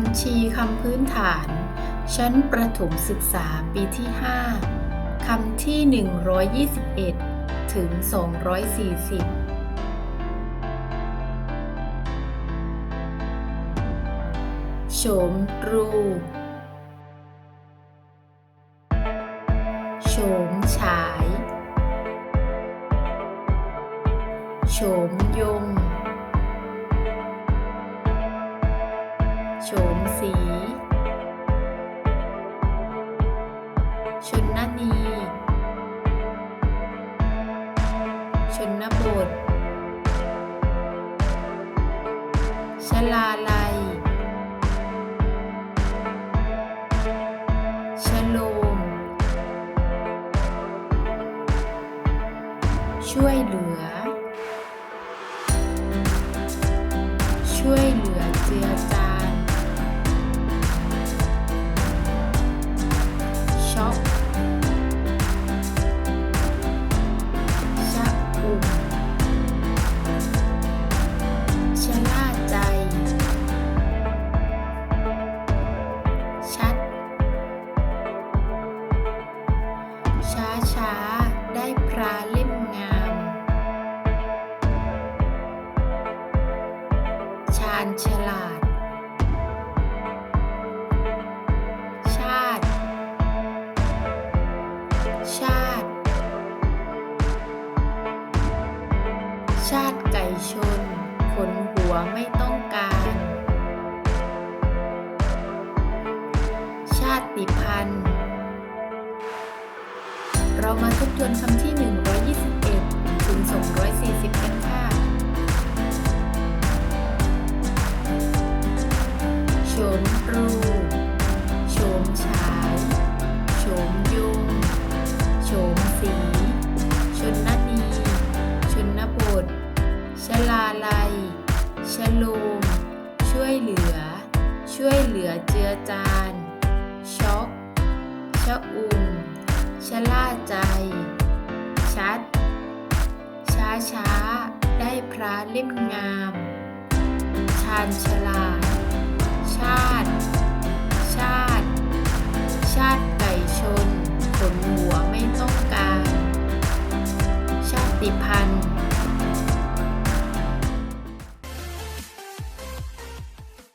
ญชีคำพื้นฐาน ชั้นประถมศึกษาปีที่ 5 คำที่ 121 ถึง 240 โฉมรูโฉมฉาย โฉมยง โฉมสี ชนนนี ชนบทชลาลัยชโลม ช่วยเหลือ ช่วยเหลือเจือจา ช้าได้พระเล่มงาม ชาญฉลาด ชาติ ชาติ ชาติไก่ชน ขนหัวไม่ต้องการ ชาติพันธุ์ เรามาทบทวนคำที่ 121 ถึง 240 กันค่ะ โฉมปรูโฉมฉายโฉมยุงโฉมสี ชนนนี ชนบทชลาลัยชโลมช่วยเหลือ ช่วยเหลือเจือจาน ช็อกชะอุ่ม ชะล่าใจ ชัด ช้าช้าได้พระเล่มงาม ชาญฉลาด ชาติ ชาติ ชาติไก่ชนขนหัวไม่ต้องการ ชาติพันธุ์